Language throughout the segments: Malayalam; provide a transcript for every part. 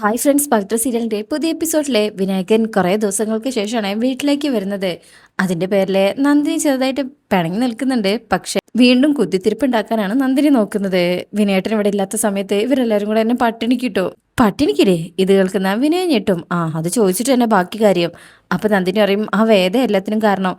ഹായ് ഫ്രണ്ട്സ് പവിത്ര സീരിയലിന്റെ പുതിയ എപ്പിസോഡിലെ വിനായകൻ കുറേ ദിവസങ്ങൾക്ക് ശേഷമാണ് വീട്ടിലേക്ക് വരുന്നത്. അതിന്റെ പേരിൽ നന്ദിനി ചെറുതായിട്ട് പിണങ്ങി നിൽക്കുന്നുണ്ട്. പക്ഷേ വീണ്ടും കുത്തിത്തിരിപ്പുണ്ടാക്കാനാണ് നന്ദിനി നോക്കുന്നത്. വിനയേട്ടൻ ഇവിടെ ഇല്ലാത്ത സമയത്ത് ഇവരെല്ലാവരും കൂടെ എന്നെ പട്ടിണി കിട്ടു പട്ടിണിക്കില്ലേ ഇത് കേൾക്കുന്ന വിനയ ഞെട്ടും. ആ അത് ചോദിച്ചിട്ട് തന്നെ ബാക്കി കാര്യം. അപ്പൊ നന്ദിനി പറയും ആ വേദ എല്ലാത്തിനും കാരണം.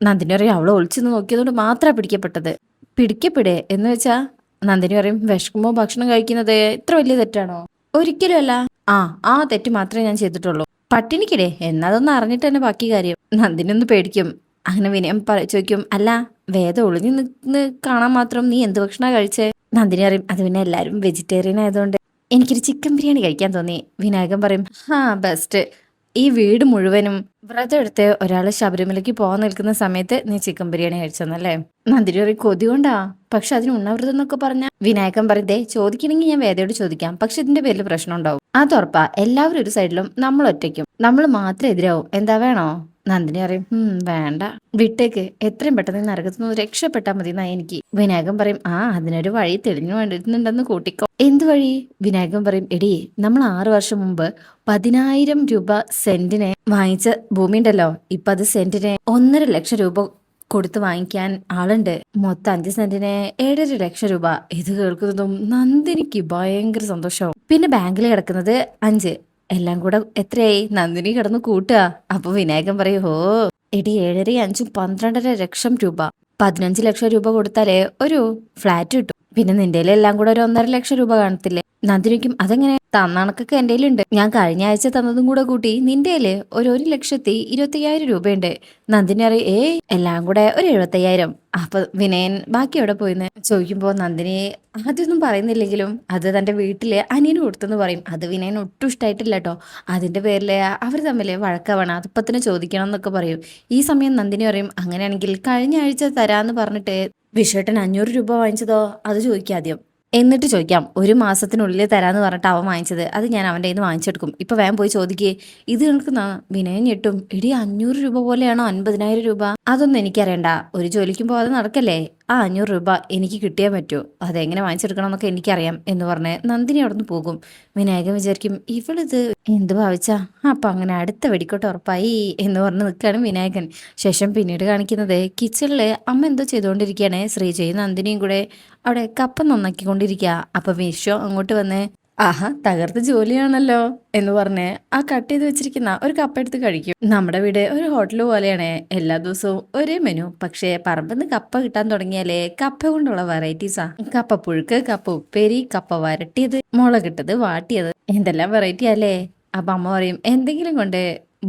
നന്ദിനി പറയും അവളെ ഒളിച്ചു നോക്കിയതുകൊണ്ട് മാത്രമാണ് പിടിക്കപ്പെട്ടത്. പിടിക്കപ്പെടേ എന്ന് വെച്ചാൽ നന്ദിനി പറയും വിഷമോ ഭക്ഷണം കഴിക്കുന്നത് ഇത്ര വലിയ തെറ്റാണോ? ഒരിക്കലും അല്ല ആ ആ തെറ്റ് മാത്രമേ ഞാൻ ചെയ്തിട്ടുള്ളൂ. പട്ടിണിക്കിടെ എന്നതൊന്നും അറിഞ്ഞിട്ട് തന്നെ ബാക്കി കാര്യം. നന്ദിനൊന്ന് പേടിക്കും. അങ്ങനെ വിനയം ചോദിക്കും അല്ല വേദം ഒളിഞ്ഞു നിന്ന് കാണാൻ മാത്രം നീ എന്ത് ഭക്ഷണ കഴിച്ചേ? നന്ദിനി അറിയും അത് പിന്നെ എല്ലാവരും വെജിറ്റേറിയൻ ആയതുകൊണ്ട് എനിക്കൊരു ചിക്കൻ ബിരിയാണി കഴിക്കാൻ തോന്നി. വിനായകൻ പറയും ഹാ ബെസ്റ്റ്. ഈ വീട് മുഴുവനും വ്രതം എടുത്ത് ഒരാൾ ശബരിമലയ്ക്ക് പോകാൻ നിൽക്കുന്ന സമയത്ത് നീ ചിക്കൻ ബിരിയാണി കഴിച്ചെന്നല്ലേ? പറയും കൊതി കൊണ്ടാ. പക്ഷെ അതിന് ഉണ്ണാവൃതം എന്നൊക്കെ പറഞ്ഞ വിനായകൻ ദേ ചോദിക്കണമെങ്കിൽ ഞാൻ വേദയോട് ചോദിക്കാം. പക്ഷെ ഇതിന്റെ പേരിൽ പ്രശ്നം ഉണ്ടാവും അതുറപ്പാ എല്ലാവരും ഒരു സൈഡിലും നമ്മൾ ഒറ്റയ്ക്കും. നമ്മൾ മാത്രം എതിരാവും. എന്താ വേണോ? നന്ദിനി പറയും വേണ്ട. വിട്ടേക്ക്. എത്രയും പെട്ടെന്ന് ഈ നരകത്തിൽ നിന്ന് രക്ഷപ്പെട്ടാൽ മതി എന്നാ എനിക്ക്. വിനായകൻ പറയും ആ അതിനൊരു വഴി തെളിഞ്ഞു വേണ്ടിയിരുന്നുണ്ടെന്ന് കൂട്ടിക്കോ. എന്ത് വഴി? വിനായകൻ പറയും എടി നമ്മൾ ആറു വർഷം മുമ്പ് പതിനായിരം രൂപ സെന്റിനെ വാങ്ങിച്ച ഭൂമി ഉണ്ടല്ലോ ഇപ്പൊ അത് സെന്റിനെ ഒന്നര ലക്ഷം രൂപ കൊടുത്ത് വാങ്ങിക്കാൻ ആളുണ്ട്. മൊത്തം അഞ്ച് സെന്റിന് ഏഴര ലക്ഷം രൂപ. ഇത് കേൾക്കുന്നതും നന്ദിനിക്ക് ഭയങ്കര സന്തോഷവും. പിന്നെ ബാങ്കിൽ കിടക്കുന്നത് അഞ്ച്. എല്ലാം കൂടെ എത്രയായി? നന്ദിനി കിടന്ന് കൂട്ടുക. അപ്പൊ വിനായകൻ പറയും ഓ എടി ഏഴര അഞ്ചും പന്ത്രണ്ടര ലക്ഷം രൂപ. പതിനഞ്ച് ലക്ഷം രൂപ കൊടുത്താലേ ഒരു ഫ്ലാറ്റ് കിട്ടും. പിന്നെ നിന്റെ എല്ലാം കൂടെ ഒരു ഒന്നര ലക്ഷം രൂപ കാണത്തില്ലേ? നന്ദിനിക്കും അതെങ്ങനെ? തന്നണക്കൊക്കെ എന്റെ ഉണ്ട് ഞാൻ കഴിഞ്ഞ ആഴ്ച തന്നതും കൂടെ കൂട്ടി നിന്റെ ഒരു ഒരു ലക്ഷത്തി ഇരുപത്തയ്യായിരം രൂപയുണ്ട്. നന്ദിനി അറിയ ഏ എല്ലാം കൂടെ ഒരു എഴുപത്തയ്യായിരം. അപ്പൊ വിനയൻ ബാക്കി എവിടെ പോയിന്ന്? ചോദിക്കുമ്പോ നന്ദിനി ആദ്യമൊന്നും പറയുന്നില്ലെങ്കിലും അത് തന്റെ വീട്ടിലെ അനിയന് കൊടുത്തെന്ന് പറയും. അത് വിനയൻ ഒട്ടും ഇഷ്ടമായിട്ടില്ല കേട്ടോ അതിന്റെ പേരിൽ അവർ തമ്മിൽ വഴക്കാവണം. അതിപ്പോ തന്നെ ചോദിക്കണം എന്നൊക്കെ പറയും. ഈ സമയം നന്ദിനി പറയും അങ്ങനെയാണെങ്കിൽ കഴിഞ്ഞ ആഴ്ച തരാന്ന് പറഞ്ഞിട്ട് വിഷേട്ടൻ അഞ്ഞൂറ് രൂപ വാങ്ങിച്ചതോ? അത് ചോദിക്കാം ആദ്യം. എന്നിട്ട് ചോദിക്കാം ഒരു മാസത്തിനുള്ളിൽ തരാമെന്ന് പറഞ്ഞിട്ട് അവൻ വാങ്ങിച്ചത് അത് ഞാൻ അവന്റെ കയ്യിൽ നിന്ന് വാങ്ങിച്ചെടുക്കും. ഇപ്പോൾ വേഗം പോയി ചോദിക്കേ ഇത് കേൾക്കുന്ന വിനയം ഞെട്ടും. ഇടി അഞ്ഞൂറ് രൂപ പോലെയാണോ അൻപതിനായിരം രൂപ? അതൊന്നും എനിക്കറിയണ്ട. ഒരു ജോലിക്കും പോകാതെ നടക്കല്ലേ? ആ അഞ്ഞൂറ് രൂപ എനിക്ക് കിട്ടിയേ പറ്റൂ. അതെങ്ങനെ വാങ്ങിച്ചെടുക്കണം എന്നൊക്കെ എനിക്കറിയാം എന്ന് പറഞ്ഞ് നന്ദിനി അവിടെ നിന്ന് പോകും. വിനായകൻ വിചാരിക്കും ഇവളിത് എന്ത് ഭാവിച്ചാ? അപ്പം അങ്ങനെ അടുത്ത വെടിക്കോട്ട് ഉറപ്പായി എന്ന് പറഞ്ഞ് നിൽക്കുകയാണ് വിനായകൻ. ശേഷം പിന്നീട് കാണിക്കുന്നത് കിച്ചണിൽ അമ്മ എന്തോ ചെയ്തുകൊണ്ടിരിക്കുകയാണ്. ശ്രീജയും നന്ദിനിയും കൂടെ അവിടെ കപ്പ നന്നാക്കിക്കൊണ്ടിരിക്കുക അപ്പൊ വിശ്വം അങ്ങോട്ട് വന്ന് ആഹാ തകർത്ത ജോലിയാണല്ലോ എന്ന് പറഞ്ഞ് ആ കട്ട് ചെയ്ത് വെച്ചിരിക്കുന്ന ഒരു കപ്പ എടുത്ത് കഴിക്കും. നമ്മുടെ വീട് ഒരു ഹോട്ടൽ പോലെയാണ്. എല്ലാ ദിവസവും ഒരേ മെനു. പക്ഷേ പറമ്പിന്ന് കപ്പ കിട്ടാൻ തുടങ്ങിയാലേ കപ്പ കൊണ്ടുള്ള വെറൈറ്റീസാ കപ്പ പുഴുക്ക് കപ്പ ഉപ്പേരി കപ്പ വരട്ടിയത് മുളകിട്ടത് വാട്ടിയത്. എന്തെല്ലാം വെറൈറ്റി അല്ലേ? അപ്പൊ അമ്മ പറയും എന്തെങ്കിലും കൊണ്ട്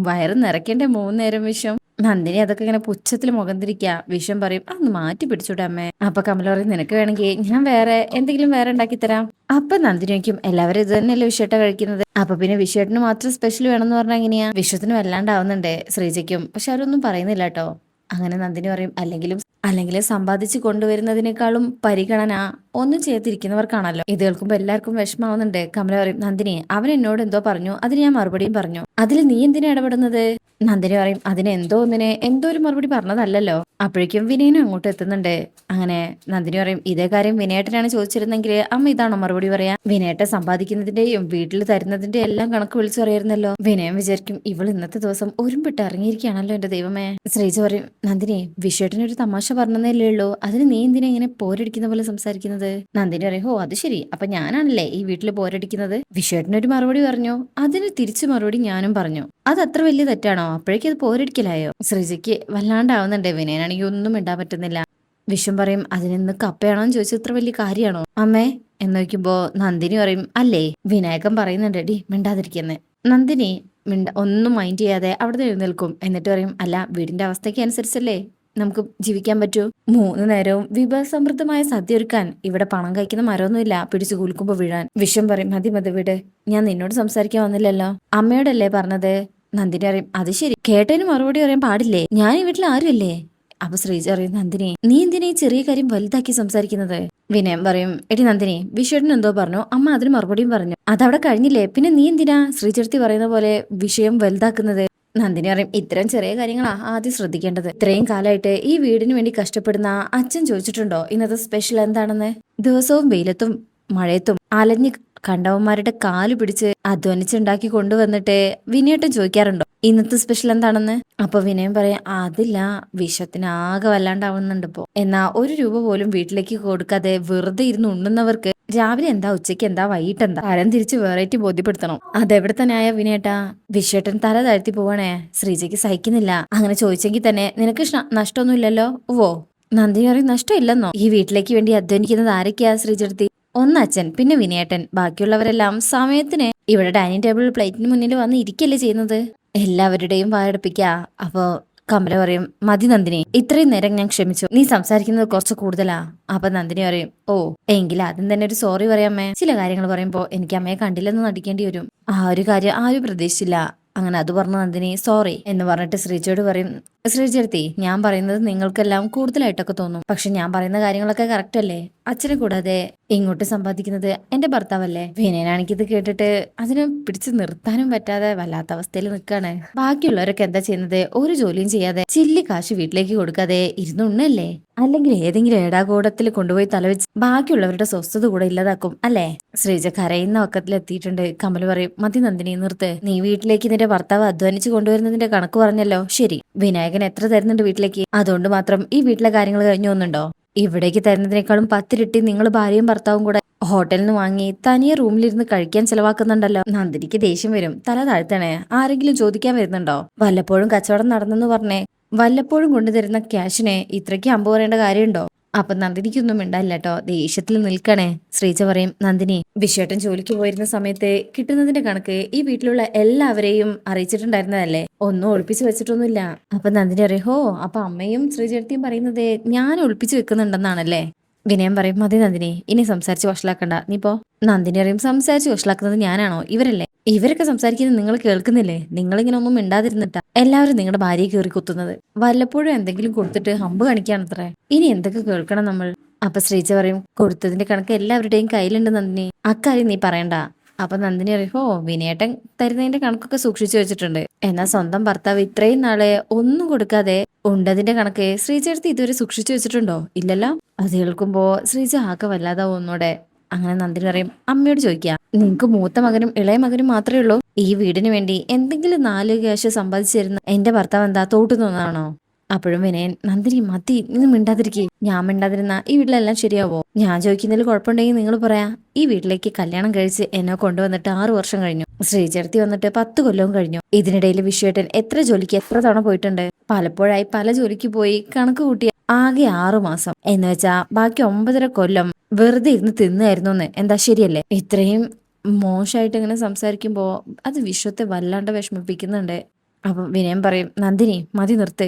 വയറ് നിറയ്ക്കേണ്ട മൂന്നേരം വിഷം നന്ദിനി അതൊക്കെ ഇങ്ങനെ പുച്ഛത്തിൽ മുഖം തിരിക്കുക. വിഷം പറയും അന്ന് മാറ്റി പിടിച്ചോട്ടെ അമ്മേ. അപ്പൊ കമല പറയും നിനക്ക് വേണമെങ്കിൽ ഞാൻ വേറെ എന്തെങ്കിലും വേറെ ഉണ്ടാക്കി തരാം. അപ്പൊ നന്ദിനി വയ്ക്കും എല്ലാവരും ഇത് തന്നെയല്ലേ വിഷേട്ട കഴിക്കുന്നത്? അപ്പൊ പിന്നെ വിഷയട്ടിന് മാത്രം സ്പെഷ്യൽ വേണമെന്ന് പറഞ്ഞാൽ എങ്ങനെയാ? വിശ്വത്തിന് വല്ലാണ്ടാവുന്നുണ്ട് ശ്രീജയ്ക്കും പക്ഷെ അവരൊന്നും പറയുന്നില്ല കേട്ടോ. അങ്ങനെ നന്ദിനി പറയും അല്ലെങ്കിലും അല്ലെങ്കിൽ സമ്പാദിച്ച് കൊണ്ടുവരുന്നതിനേക്കാളും പരിഗണന ഒന്നും ചെയ്തിരിക്കുന്നവർക്കാണല്ലോ ഇത് കേൾക്കുമ്പോൾ എല്ലാവർക്കും വിഷമാവുന്നുണ്ട് കമല പറയും നന്ദിനി അവൻ എന്നോട് എന്തോ പറഞ്ഞു അതിന് ഞാൻ മറുപടിയും പറഞ്ഞു. അതിൽ നീ എന്തിനാ ഇടപെടുന്നത്? നന്ദിനി പറയും അതിന് എന്തോ ഒന്നിനെ എന്തോ ഒരു മറുപടി പറഞ്ഞതല്ലല്ലോ. അപ്പോഴേക്കും വിനയനും അങ്ങോട്ട് എത്തുന്നുണ്ട്. അങ്ങനെ നന്ദിനി പറയും ഇതേ കാര്യം വിനയേട്ടനാണ് ചോദിച്ചിരുന്നെങ്കിൽ അമ്മ ഇതാണോ മറുപടി പറയാ? വിനയേട്ടൻ സമ്പാദിക്കുന്നതിന്റെയും വീട്ടിൽ തരുന്നതിന്റെ എല്ലാം കണക്ക് വിളിച്ചു പറയായിരുന്നല്ലോ. വിനയം വിചാരിക്കും ഇവൾ ഇന്നത്തെ ദിവസം ഒരുമ്പിട്ട് ഇറങ്ങിയിരിക്കുകയാണല്ലോ എന്റെ ദൈവമേ. ശ്രീജ പറയും നന്ദിനി വിഷേട്ടനൊരു തമാശ പറഞ്ഞതല്ലേ ഉള്ളൂ. അതിന് നീ എന്തിനാ ഇങ്ങനെ പോരടിക്കുന്ന പോലെ സംസാരിക്കുന്നത്? നന്ദിനി പറയും ഓ അത് ശരി. അപ്പൊ ഞാനാണല്ലേ ഈ വീട്ടിൽ പോരടിക്കുന്നത്? വിഷേട്ടനൊരു മറുപടി പറഞ്ഞു. അതിന് തിരിച്ചു മറുപടി ഞാനും പറഞ്ഞു. അത് അത്ര വലിയ തെറ്റാണോ? അപ്പോഴേക്കും അത് പോരടിക്കലായോ? ശ്രീജയ്ക്ക് വല്ലാണ്ടാവുന്നുണ്ട്. വിനയനാണെങ്കിൽ ഒന്നും ഇടാൻ പറ്റുന്നില്ല. വിഷം പറയും അതിനെന്ന് കപ്പയാണോ? എന്ന് ചോദിച്ചാൽ ഇത്ര വലിയ കാര്യമാണോ? അമ്മേ എന്ന് നോക്കുമ്പോ നന്ദിനി പറയും അല്ലേ? വിനായകൻ പറയുന്നുണ്ട് ഡി മിണ്ടാതിരിക്കുന്നേ. നന്ദിനി മിണ്ട ഒന്നും മൈൻഡ് ചെയ്യാതെ അവിടെ എഴുന്നേൽക്കും. എന്നിട്ട് പറയും അല്ല വീടിന്റെ അവസ്ഥയ്ക്ക് അനുസരിച്ചല്ലേ നമുക്ക് ജീവിക്കാൻ പറ്റൂ? മൂന്ന് നേരവും വിഭവസമൃദ്ധമായ സദ്യ ഒരുക്കാൻ ഇവിടെ പണം കഴിക്കുന്ന മരമൊന്നുമില്ല. പിടിച്ചു കുലുക്കുമ്പോ വീഴാൻ. വിഷം പറയും മതി മതി വീട്. ഞാൻ നിന്നോട് സംസാരിക്കാൻ വന്നില്ലല്ലോ. അമ്മയോടല്ലേ പറഞ്ഞത്? നന്ദിനി അറിയും. അത് ശരി. കേട്ടതിന് മറുപടി പറയാൻ പാടില്ലേ? ഞാൻ ഈ വീട്ടിൽ ആരുമല്ലേ? അപ്പൊ ശ്രീജ അറിയും നന്ദിനി. നീ എന്തിനാ ഈ ചെറിയ കാര്യം വലുതാക്കി സംസാരിക്കുന്നത്? വിനയം പറയും എടി നന്ദിനി വിഷേട്ടൻ എന്തോ പറഞ്ഞു. അമ്മ അതിന് മറുപടിയും പറഞ്ഞു. അതവിടെ കഴിഞ്ഞില്ലേ? പിന്നെ നീ എന്തിനാ ശ്രീചെടുത്തി പറയുന്ന പോലെ വിഷയം വലുതാക്കുന്നത്? നന്ദിനി പറയും ഇത്തരം ചെറിയ കാര്യങ്ങളാ ആദ്യം ശ്രദ്ധിക്കേണ്ടത്. ഇത്രയും കാലമായിട്ട് ഈ വീടിന് വേണ്ടി കഷ്ടപ്പെടുന്ന അച്ഛൻ ചോദിച്ചിട്ടുണ്ടോ? ഇന്നത്തെ സ്പെഷ്യൽ എന്താണെന്ന്? ദിവസവും വെയിലത്തും മഴയത്തും അലഞ്ഞ് കണ്ടവന്മാരുടെ കാൽ പിടിച്ച് അധ്വാനിച്ചുണ്ടാക്കി കൊണ്ടുവന്നിട്ട് വിനയേട്ടൻ ചോദിക്കാറുണ്ടോ? ഇന്നത്തെ സ്പെഷ്യൽ എന്താണെന്ന്? അപ്പൊ വിനയം പറയാം അതില്ല വിഷത്തിന് ആകെ വല്ലാണ്ടാവുന്നുണ്ട് ഇപ്പോ. എന്നാ ഒരു രൂപ പോലും വീട്ടിലേക്ക് കൊടുക്കാതെ വെറുതെ ഇരുന്ന് ഉണ്ണുന്നവർക്ക് രാവിലെ എന്താ ഉച്ചയ്ക്ക് എന്താ വൈകിട്ട് എന്താ തരം തിരിച്ച് വെറൈറ്റി ബോധ്യപ്പെടുത്തണം. അതെവിടെ തന്നെ ആയ വിനേട്ടാ വിഷേട്ടൻ തല താഴ്ത്തി പോവാണേ ശ്രീജയ്ക്ക് സഹിക്കുന്നില്ല. അങ്ങനെ ചോദിച്ചെങ്കിൽ തന്നെ നിനക്ക് നഷ്ടമൊന്നുമില്ലല്ലോ? ഓ നന്ദിനി പറയും നഷ്ടമില്ലെന്നോ? ഈ വീട്ടിലേക്ക് വേണ്ടി അധ്വാനിക്കുന്നത് ആരൊക്കെയാ ശ്രീജടുത്തി ഒന്ന് അച്ഛൻ പിന്നെ വിനയേട്ടൻ. ബാക്കിയുള്ളവരെല്ലാം സമയത്തിന് ഇവിടെ ഡൈനിങ് ടേബിൾ പ്ലേറ്റിന് മുന്നിൽ വന്ന് ഇരിക്കല്ലേ ചെയ്യുന്നത്? എല്ലാവരുടെയും വായടപ്പിക്ക. അപ്പോ കമല പറയും മതി നന്ദിനി ഇത്രയും നേരം ഞാൻ ക്ഷമിച്ചു. നീ സംസാരിക്കുന്നത് കുറച്ച് കൂടുതലാ. അപ്പൊ നന്ദിനി പറയും ഓ എങ്കിൽ ആദ്യം തന്നെ ഒരു സോറി പറയാമേ ചില കാര്യങ്ങൾ പറയുമ്പോ എനിക്ക് അമ്മയെ കണ്ടില്ലെന്ന് നടിക്കേണ്ടി വരും. ആ ഒരു കാര്യം ആരും പ്രതീക്ഷിച്ചില്ല. അങ്ങനെ അത് പറഞ്ഞു നന്ദിനി സോറി എന്ന് പറഞ്ഞിട്ട് ശ്രീജയോട് പറയും ശ്രീജടുത്തി ഞാൻ പറയുന്നത് നിങ്ങൾക്കെല്ലാം കൂടുതലായിട്ടൊക്കെ തോന്നും. പക്ഷെ ഞാൻ പറയുന്ന കാര്യങ്ങളൊക്കെ കറക്റ്റ് അല്ലേ? അച്ഛനെ കൂടാതെ ഇങ്ങോട്ട് സമ്പാദിക്കുന്നത് എന്റെ ഭർത്താവല്ലേ? വിനയനാണെങ്കിൽ ഇത് കേട്ടിട്ട് അതിനെ പിടിച്ചു നിർത്താനും പറ്റാതെ വല്ലാത്ത അവസ്ഥയിൽ നിൽക്കാണ്. ബാക്കിയുള്ളവരൊക്കെ എന്താ ചെയ്യുന്നത്? ഒരു ജോലിയും ചെയ്യാതെ ചില്ലി കാശ് വീട്ടിലേക്ക് കൊടുക്കാതെ ഇരുന്നുണ്ണല്ലേ? അല്ലെങ്കിൽ ഏതെങ്കിലും ഏടാകൂടത്തിൽ കൊണ്ടുപോയി തലവെച്ച് ബാക്കിയുള്ളവരുടെ സ്വസ്ഥത കൂടെ ഇല്ലാതാക്കും അല്ലേ? ശ്രീജ കരയുന്ന വക്കത്തിൽ എത്തിയിട്ടുണ്ട് കമൽ പറയും മതി നന്ദിനി നിർത്ത്. നീ വീട്ടിലേക്ക് നിന്റെ ഭർത്താവ് അധ്വാനിച്ചു കൊണ്ടുവരുന്നതിന്റെ കണക്ക് പറഞ്ഞല്ലോ. ശരി. വിനായകൻ എത്ര തരുന്നുണ്ട് വീട്ടിലേക്ക്? അതുകൊണ്ട് മാത്രം ഈ വീട്ടിലെ കാര്യങ്ങൾ കഴിഞ്ഞു വന്നുണ്ടോ ഇവിടേക്ക് തരുന്നതിനേക്കാളും പത്തിരട്ടി നിങ്ങൾ ഭാര്യയും ഭർത്താവും കൂടെ ഹോട്ടലിൽ നിന്ന് വാങ്ങി തനിയെ റൂമിലിരുന്ന് കഴിക്കാൻ ചെലവാക്കുന്നുണ്ടല്ലോ. നന്ദിനിക്ക് ദേഷ്യം വരും. തല താഴ്ത്തണേ. ആരെങ്കിലും ചോദിക്കാൻ വരുന്നുണ്ടോ? വല്ലപ്പോഴും കച്ചവടം നടന്നെന്ന് പറഞ്ഞേ. വല്ലപ്പോഴും കൊണ്ടുതരുന്ന ക്യാഷിനെ ഇത്രയ്ക്ക് അമ്പ് പറയേണ്ട കാര്യമുണ്ടോ? അപ്പൊ നന്ദിനിക്കൊന്നും മിണ്ടായില്ല കേട്ടോ ദേഷ്യത്തിൽ നിൽക്കണേ. ശ്രീജ പറയും നന്ദിനി വിശ്വേട്ടൻ ജോലിക്ക് പോയിരുന്ന സമയത്ത് കിട്ടുന്നതിന്റെ കണക്ക് ഈ വീട്ടിലുള്ള എല്ലാവരെയും അറിയിച്ചിട്ടുണ്ടായിരുന്നതല്ലേ? ഒന്നും ഒളിപ്പിച്ചു വെച്ചിട്ടൊന്നുമില്ല. അപ്പൊ നന്ദിനി അറിയോ അപ്പൊ അമ്മയും ശ്രീജേട്ടിയും പറയുന്നത് ഞാൻ ഒളിപ്പിച്ചു വെക്കുന്നുണ്ടെന്നാണല്ലേ? വിനയം പറയും മതി നന്ദിനി ഇനി സംസാരിച്ച് വഷളാക്കണ്ട. നീ പോ. നന്ദിനി അറിയും സംസാരിച്ച് വഷളാക്കുന്നത് ഞാനാണോ? ഇവരല്ലേ? ഇവരൊക്കെ സംസാരിക്കുന്നത് നിങ്ങൾ കേൾക്കുന്നില്ലേ? നിങ്ങളിങ്ങനെ ഒന്നും മിണ്ടാതിരുന്നിട്ടാ. എല്ലാവരും നിങ്ങളുടെ ഭാര്യയെ കയറി കുത്തുന്നത്. വല്ലപ്പോഴും എന്തെങ്കിലും കൊടുത്തിട്ട് ഹമ്പ് കാണിക്കാണത്രേ. ഇനി എന്തൊക്കെ കേൾക്കണം നമ്മൾ? അപ്പൊ ശ്രീജ പറയും കൊടുത്തതിന്റെ കണക്ക് എല്ലാവരുടെയും കയ്യിലുണ്ട് നന്ദിനി. അക്കാര്യം നീ പറയണ്ട. അപ്പൊ നന്ദിനി അറിയോ വിനയേട്ടൻ തരുന്നതിന്റെ കണക്കൊക്കെ സൂക്ഷിച്ചു വെച്ചിട്ടുണ്ട്. എന്നാ സ്വന്തം ഭർത്താവ് ഇത്രയും നാളെ ഒന്നും കൊടുക്കാതെ ഉണ്ടതിന്റെ കണക്ക് ശ്രീജടുത്ത് ഇതുവരെ സൂക്ഷിച്ചു വെച്ചിട്ടുണ്ടോ? ഇല്ലല്ലോ? അത് കേൾക്കുമ്പോ ശ്രീജ ആകെ വല്ലാതെ ഒന്നൂടെ അങ്ങനെ നന്ദിനി പറയും അമ്മയോട് ചോദിക്കാം. നിങ്ങക്ക് മൂത്ത മകനും ഇളയ മകനും മാത്രമേ ഉള്ളൂ. ഈ വീടിന് വേണ്ടി എന്തെങ്കിലും നാല് ക്യാഷ് സമ്പാദിച്ചു തരുന്ന എന്റെ ഭർത്താവ് എന്താ തോട്ടു തോട്ടുന്നതാണോ അപ്പോഴും വിനയൻ നന്ദിനി മതി നിങ്ങൾ മിണ്ടാതിരിക്കേ. ഞാൻ മിണ്ടാതിരുന്ന ഈ വീട്ടിലെല്ലാം ശരിയാവോ? ഞാൻ ചോദിക്കുന്നതിൽ കുഴപ്പമുണ്ടെങ്കിൽ നിങ്ങൾ പറയാ. ഈ വീട്ടിലേക്ക് കല്യാണം കഴിച്ച് എന്നെ കൊണ്ടുവന്നിട്ട് ആറു വർഷം കഴിഞ്ഞു. ശ്രീചേർത്തി വന്നിട്ട് പത്ത് കൊല്ലവും കഴിഞ്ഞു. ഇതിനിടയിൽ വിശ്വേട്ടൻ എത്ര ജോലിക്ക് എത്ര തവണ പോയിട്ടുണ്ട്? പലപ്പോഴായി പല ജോലിക്ക് പോയി കണക്ക് കൂട്ടിയ ആകെ ആറു മാസം. എന്ന് വെച്ചാ ബാക്കി ഒമ്പതര കൊല്ലം വെറുതെ ഇരുന്ന് തിന്നായിരുന്നു എന്ന് എന്താ ശരിയല്ലേ? ഇത്രയും മോശമായിട്ട് ഇങ്ങനെ സംസാരിക്കുമ്പോ അത് വിശ്വത്തെ വല്ലാണ്ട് വിഷമിപ്പിക്കുന്നുണ്ട്. അപ്പം വിനയം പറയും നന്ദിനി മതി നിർത്ത്.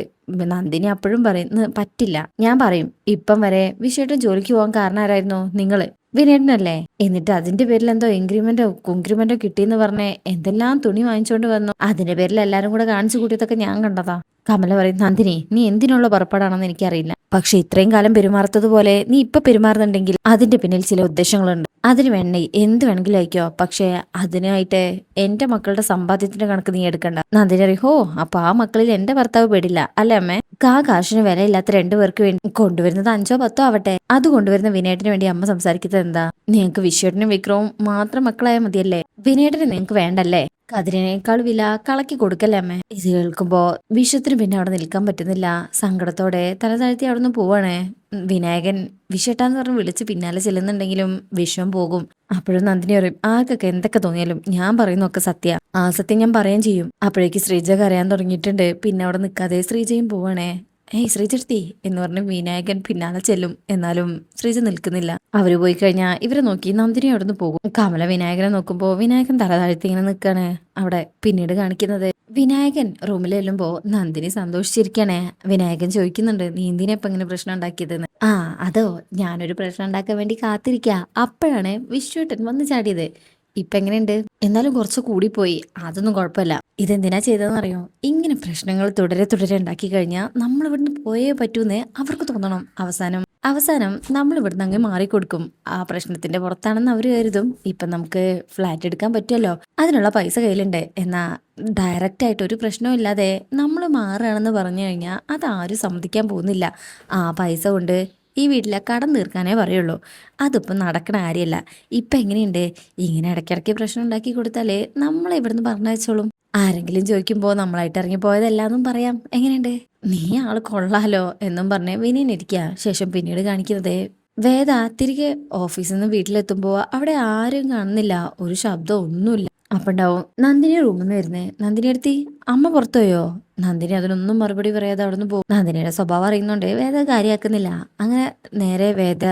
നന്ദിനി അപ്പോഴും പറയും പറ്റില്ല. ഞാൻ പറയും ഇപ്പം വരെ വിശ്വട്ടൻ ജോലിക്ക് പോകാൻ കാരണം ആരായിരുന്നു? നിങ്ങൾ. വിനേട്ടനല്ലേ എന്നിട്ട് അതിന്റെ പേരിൽ എന്തോ ഇൻക്രിമെന്റോ കുങ്ക്രിമെന്റോ കിട്ടിയെന്ന് പറഞ്ഞേ എന്തെല്ലാം തുണി വാങ്ങിച്ചോണ്ട് വന്നു. അതിന്റെ പേരിൽ എല്ലാരും കൂടെ കാണിച്ചു കൂട്ടിയതൊക്കെ ഞാൻ കണ്ടതാ. കമല പറയും നന്ദിനി നീ എന്തിനുള്ള പുറപ്പാടാണെന്ന് എനിക്കറിയില്ല. പക്ഷെ ഇത്രയും കാലം പെരുമാറത്തതുപോലെ നീ ഇപ്പൊ പെരുമാറുന്നുണ്ടെങ്കിൽ അതിന്റെ പിന്നിൽ ചില ഉദ്ദേശങ്ങളുണ്ട്. അതിന് വേണ്ട എന്ത് വേണമെങ്കിലും അയക്കോ. പക്ഷെ അതിനായിട്ട് എന്റെ മക്കളുടെ സമ്പാദ്യത്തിന്റെ കണക്ക് നീ എടുക്കണ്ട. നന്ദിനി അറിയും ഹോ അപ്പൊ ആ മക്കളിൽ എന്റെ ഭർത്താവ് പെടില്ല അല്ലേ അമ്മേ? കാ കാശിന് വിലയില്ലാത്ത രണ്ടുപേർക്ക് വേണ്ടി കൊണ്ടുവരുന്നത് അഞ്ചോ പത്തോ ആവട്ടെ. അത് കൊണ്ടുവരുന്ന വിനയേട്ടന് വേണ്ടി അമ്മ സംസാരിക്കുന്നത് എന്താ? നിങ്ങൾക്ക് വിശ്വട്ടനും വിക്രവും മാത്രം മക്കളായ മതിയല്ലേ? വിനയേട്ടന് നിങ്ങൾക്ക് വേണ്ടല്ലേ? കതിരിനേക്കാൾ വില കളക്കി കൊടുക്കല്ലേ അമ്മേ? ഇത് കേൾക്കുമ്പോ വിശ്വത്തിന് പിന്നെ അവിടെ നിൽക്കാൻ പറ്റുന്നില്ല. സങ്കടത്തോടെ തല താഴ്ത്തി അവിടെ നിന്ന് പോവാണേ വിനായകൻ വിഷട്ടാന്ന് പറഞ്ഞ് വിളിച്ച് പിന്നാലെ ചെല്ലുന്നുണ്ടെങ്കിലും വിഷം പോകും. അപ്പോഴും നന്ദിനി പറയും ആർക്കൊക്കെ എന്തൊക്കെ തോന്നിയാലും ഞാൻ പറയുന്നൊക്കെ സത്യ. ആ സത്യം ഞാൻ പറയുകയും ചെയ്യും. അപ്പോഴേക്ക് ശ്രീജ കരയാൻ തുടങ്ങിയിട്ടുണ്ട്. പിന്നെ അവിടെ നിൽക്കാതെ ശ്രീജയും പോവാണേ. ഏയ് ശ്രീജെടുത്തി എന്ന് പറഞ്ഞ് വിനായകൻ പിന്നാലെ ചെല്ലും. എന്നാലും ശ്രീജ നിൽക്കുന്നില്ല. അവർ പോയി കഴിഞ്ഞാൽ ഇവരെ നോക്കി നന്ദിനി അവിടുന്ന് പോകും. കമല വിനായകനെ നോക്കുമ്പോ വിനായകൻ തല താഴ്ത്തി ഇങ്ങനെ നിൽക്കാണ് അവിടെ പിന്നീട് കാണിക്കുന്നത് വിനായകൻ റൂമിൽ ചെല്ലുമ്പോ നന്ദിനി സന്തോഷിച്ചിരിക്കണേ. വിനായകൻ ചോദിക്കുന്നുണ്ട് നീ എന്തിനാ ഇങ്ങനെ പ്രശ്നം ഉണ്ടാക്കിയതെന്ന്? ആ അതോ ഞാനൊരു പ്രശ്നം ഉണ്ടാക്കാൻ വേണ്ടി കാത്തിരിക്ക. അപ്പോഴാണ് വിശ്വേട്ടൻ വന്ന് ചാടിയത്. ഇപ്പൊ എങ്ങനെയുണ്ട് എന്നാലും കുറച്ച് കൂടിപ്പോയി. അതൊന്നും കുഴപ്പമില്ല. ഇതെന്തിനാ ചെയ്തതെന്ന് അറിയോ? ഇങ്ങനെ പ്രശ്നങ്ങൾ തുടരെ തുടരെ ഉണ്ടാക്കി കഴിഞ്ഞാൽ നമ്മൾ ഇവിടുന്ന് പോയേ പറ്റൂന്ന് അവർക്ക് തോന്നണം. അവസാനം അവസാനം നമ്മൾ ഇവിടുന്ന് അങ്ങ് മാറിക്കൊടുക്കും. ആ പ്രശ്നത്തിന്റെ പുറത്താണെന്ന് അവർ കരുതും. ഇപ്പൊ നമുക്ക് ഫ്ലാറ്റ് എടുക്കാൻ പറ്റുമല്ലോ. അതിനുള്ള പൈസ കയ്യിലുണ്ട്. എന്നാ ഡയറക്റ്റ് ആയിട്ട് ഒരു പ്രശ്നവും ഇല്ലാതെ നമ്മൾ മാറുകയാണെന്ന് പറഞ്ഞു കഴിഞ്ഞാൽ അത് ആരും സമ്മതിക്കാൻ പോകുന്നില്ല. ആ പൈസ കൊണ്ട് ഈ വീട്ടിലെ കടം തീർക്കാനേ പറയുള്ളൂ. അതിപ്പോൾ നടക്കണ കാര്യമല്ല ഇപ്പം എങ്ങനെയുണ്ട്? ഇങ്ങനെ ഇടയ്ക്കിടയ്ക്ക് പ്രശ്നം ഉണ്ടാക്കി കൊടുത്താലേ നമ്മളെ ഇവിടുന്ന് പറഞ്ഞയച്ചോളും ആരെങ്കിലും ചോദിക്കുമ്പോൾ നമ്മളായിട്ട് ഇറങ്ങി പോയതല്ലാന്നും പറയാം. എങ്ങനെയുണ്ട്? നീ ആൾ കൊള്ളാലോ എന്നും പറഞ്ഞ് വിനീനിരിക്കുക ശേഷം പിന്നീട് കാണിക്കുന്നത് വേദ തിരികെ ഓഫീസിൽ നിന്ന് വീട്ടിലെത്തുമ്പോൾ അവിടെ ആരും കാണുന്നില്ല. ഒരു ശബ്ദം ഒന്നുമില്ല. അപ്പൊ ഉണ്ടാവും നന്ദിനി റൂമിൽ നിന്ന് വരുന്നേ. നന്ദിനി എടുത്തി അമ്മ പുറത്തുപോയോ? നന്ദിനി അതിനൊന്നും മറുപടി പറയാതെ അവിടെ നിന്ന് പോകും. നന്ദിനിയുടെ സ്വഭാവം അറിയുന്നുണ്ട് വേദ കാര്യമാക്കുന്നില്ല അങ്ങനെ നേരെ വേദ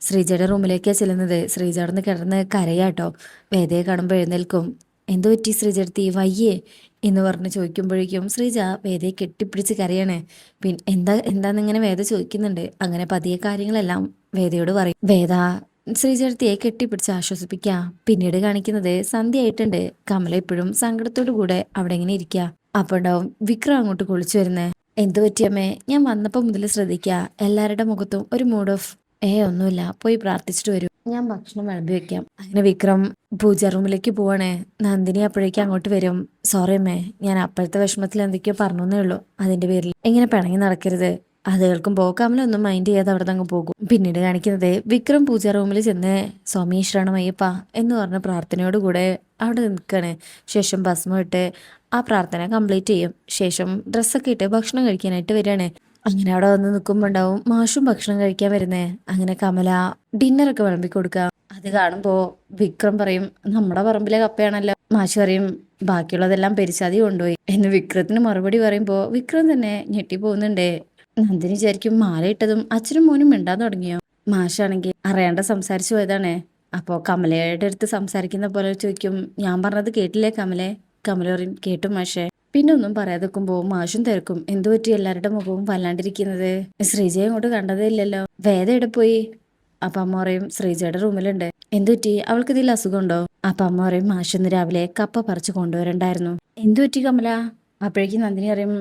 ശ്രീജയുടെ റൂമിലേക്കാണ് ചെല്ലുന്നത്. ശ്രീജ അവിടെ നിന്ന് കിടന്ന് കരയാട്ടോ. വേദയെ കാണുമ്പോൾ എഴുന്നേൽക്കും. എന്തു പറ്റി ശ്രീജടുത്തി വയ്യേ? എന്ന് പറഞ്ഞ് ചോദിക്കുമ്പോഴേക്കും ശ്രീജ വേദയെ കെട്ടിപ്പിടിച്ച് കരയാണ്. പിന്നെ എന്താ എന്താന്നിങ്ങനെ വേദ ചോദിക്കുന്നുണ്ട്? അങ്ങനെ പതിയെ കാര്യങ്ങളെല്ലാം വേദയോട് പറയും. വേദ ശ്രീചേർത്തിയെ കെട്ടിപ്പിടിച്ച് ആശ്വസിപ്പിക്കുക പിന്നീട് കാണിക്കുന്നത് സന്ധ്യ ആയിട്ടുണ്ട് കമല എപ്പോഴും സങ്കടത്തോടു കൂടെ അവിടെ ഇങ്ങനെ ഇരിക്കുക അപ്പൊ ഉണ്ടാവും വിക്രം അങ്ങോട്ട് കുളിച്ചു വരുന്നേ. എന്തു പറ്റിയമ്മേ? ഞാൻ വന്നപ്പോ മുതൽ ശ്രദ്ധിക്കുക എല്ലാവരുടെ മുഖത്തും ഒരു മൂഡ് ഓഫ് ഏ ഒന്നുമില്ല. പോയി പ്രാർത്ഥിച്ചിട്ട് വരും. ഞാൻ ഭക്ഷണം വിളമ്പി വെക്കാം. അങ്ങനെ വിക്രം പൂജ റൂമിലേക്ക് പോവാണേ. നന്ദിനി അപ്പോഴേക്കും അങ്ങോട്ട് വരും. സോറി അമ്മേ. ഞാൻ അപ്പോഴത്തെ വിഷമത്തിൽ എന്തൊക്കെയോ പറഞ്ഞേ ഉള്ളൂ. അതിന്റെ പേരിൽ എങ്ങനെ പിണങ്ങി നടക്കരുത്. അത് കേൾക്കുമ്പോൾ കമലൊന്നും മൈൻഡ് ചെയ്യാതെ അവിടെ അങ്ങ് പോകും. പിന്നീട് കാണിക്കുന്നത് വിക്രം പൂജ റൂമിൽ ചെന്ന് സ്വാമി ശരണമയ്യപ്പ എന്ന് പറഞ്ഞ പ്രാർത്ഥനയോടുകൂടെ അവിടെ നിൽക്കണേ. ശേഷം ഭസ്മമിട്ട് ആ പ്രാർത്ഥന കംപ്ലീറ്റ് ചെയ്യും. ശേഷം ഡ്രസ്സൊക്കെ ഇട്ട് ഭക്ഷണം കഴിക്കാനായിട്ട് വരികയാണ്. അങ്ങനെ അവിടെ വന്ന് നിൽക്കുമ്പോൾ ഉണ്ടാവും മാഷും ഭക്ഷണം കഴിക്കാൻ വരുന്നേ. അങ്ങനെ കമല ഡിന്നറൊക്കെ വിളമ്പി കൊടുക്കുക അത് കാണുമ്പോൾ വിക്രം പറയും നമ്മുടെ പറമ്പിലെ കപ്പയാണല്ലോ. മാഷ് പറയും ബാക്കിയുള്ളതെല്ലാം പെരിച്ചാതി കൊണ്ടുപോയി. എന്ന് വിക്രത്തിന് മറുപടി പറയുമ്പോൾ വിക്രം തന്നെ ഞെട്ടി പോകുന്നുണ്ടേ നന്ദിനി വിചാരിക്കും മാല ഇട്ടതും അച്ഛനും മോനും മിണ്ടാൻ തുടങ്ങിയോ? മാഷാണെങ്കിൽ അറിയാണ്ട് സംസാരിച്ചു പോയതാണേ. അപ്പോ കമലയുടെ അടുത്ത് സംസാരിക്കുന്ന പോലെ ചോദിക്കും ഞാൻ പറഞ്ഞത് കേട്ടില്ലേ കമലെ? കമല പറയും കേട്ടു മാഷേ. പിന്നെ ഒന്നും പറയാതെ നിൽക്കുമ്പോൾ മാഷും തിരക്കും എന്തു പറ്റി എല്ലാവരുടെ മുഖവും വല്ലാണ്ടിരിക്കുന്നത്? ശ്രീജയെ അങ്ങോട്ട് കണ്ടതേ ഇല്ലല്ലോ വേദ എവിടെ പോയി? അപ്പൊ അമ്മ പറയും ശ്രീജയുടെ റൂമിലുണ്ട്. എന്തു പറ്റി? അവൾക്ക് ഇതിൽ അസുഖമുണ്ടോ? അപ്പൊ അമ്മ പറയും മാഷിന്ന് രാവിലെ കപ്പ പറിച്ചു കൊണ്ടുവരണ്ടായിരുന്നു. എന്തു പറ്റി കമല? അപ്പോഴേക്കും നന്ദിനി പറയും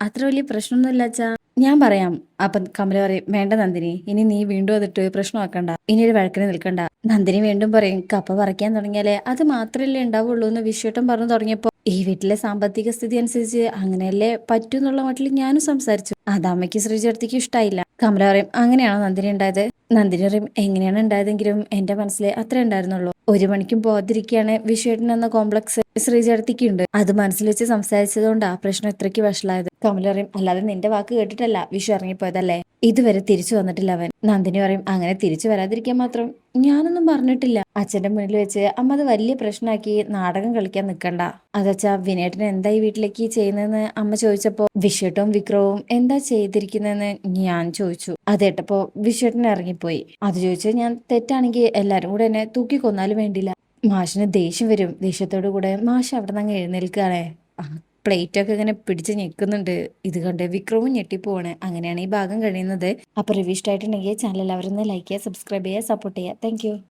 അത്ര വലിയ പ്രശ്നമൊന്നുമില്ല അച്ഛാ. ഞാൻ പറയാം. അപ്പം കമല പറയും വേണ്ട നന്ദിനി ഇനി നീ വീണ്ടും അതിട്ട് പ്രശ്നമാക്കണ്ട. ഇനി ഒരു വഴക്കിന് നിൽക്കണ്ട. നന്ദിനി വീണ്ടും പറയും കപ്പ പറിക്കാൻ തുടങ്ങിയാലേ അത് മാത്രമല്ലേ ഉണ്ടാവുള്ളൂ എന്ന് വിശ്വട്ടം പറഞ്ഞു തുടങ്ങിയപ്പോ ഈ വീട്ടിലെ സാമ്പത്തിക സ്ഥിതി അനുസരിച്ച് അങ്ങനെയല്ലേ പറ്റൂ എന്നുള്ള മട്ടിൽ ഞാനും സംസാരിച്ചു. അത് അമ്മയ്ക്ക് ശ്രീചേർത്തിക്ക് ഇഷ്ടമായില്ല കമല പറയും അങ്ങനെയാണോ നന്ദിനി ഉണ്ടായത്? നന്ദിനി പറയും എങ്ങനെയാണ് ഉണ്ടായതെങ്കിലും എന്റെ മനസ്സിൽ അത്ര ഉണ്ടായിരുന്നുള്ളൂ. ഒരു മണിക്കും പോകാതിരിക്കുകയാണ് വിശ്വേട്ടൻ എന്ന കോംപ്ലക്സ് ശ്രീചേർത്തിക്ക് ഉണ്ട്. അത് മനസ്സിൽ വെച്ച് സംസാരിച്ചതുകൊണ്ട് ആ പ്രശ്നം ഇത്രയ്ക്ക് വഷളായത്. കമല പറയും അല്ലാതെ നിന്റെ വാക്ക് കേട്ടിട്ടല്ല വിഷു ഇറങ്ങിപ്പോയതല്ലേ? ഇതുവരെ തിരിച്ചു വന്നിട്ടില്ല അവൻ. നന്ദിനി പറയും അങ്ങനെ തിരിച്ചു വരാതിരിക്കാൻ മാത്രം ഞാനൊന്നും പറഞ്ഞിട്ടില്ല. അച്ഛന്റെ മുന്നിൽ വെച്ച് അമ്മ അത് വലിയ പ്രശ്നമാക്കി നാടകം കളിക്കാൻ നിൽക്കണ്ട അതച്ചാ വിനേട്ടൻ എന്താ ഈ വീട്ടിലേക്ക് ചെയ്യുന്നതെന്ന് അമ്മ ചോദിച്ചപ്പോ വിഷേട്ടും വിക്രവും എന്താ ചെയ്തിരിക്കുന്നതെന്ന് ഞാൻ ചോദിച്ചു. അതേട്ടപ്പോ വിഷേട്ടൻ ഇറങ്ങിപ്പോയി. അത് ചോദിച്ച ഞാൻ തെറ്റാണെങ്കിൽ എല്ലാരും കൂടെ എന്നെ തൂക്കി കൊന്നാലും വേണ്ടില്ല മാഷിന് ദേഷ്യം വരും. ദേഷ്യത്തോടു കൂടെ മാഷ് അവിടെ നിന്ന് അങ്ങ് എഴുന്നേൽക്കുകയാണേ. പ്ലേറ്റ് ഒക്കെ ഇങ്ങനെ പിടിച്ച് ഞെക്കുന്നുണ്ട്. ഇത് കണ്ട് വിക്രവും ഞെട്ടിപ്പോവാണ്. അങ്ങനെയാണ് ഈ ഭാഗം കഴിയുന്നത്. അപ്പോൾ റിവ്യൂ ഇഷ്ടമായിട്ടുണ്ടെങ്കിൽ ചാനൽ എല്ലാവരും ലൈക്ക് ചെയ്യുക സബ്സ്ക്രൈബ് ചെയ്യുക സപ്പോർട്ട് ചെയ്യുക. താങ്ക്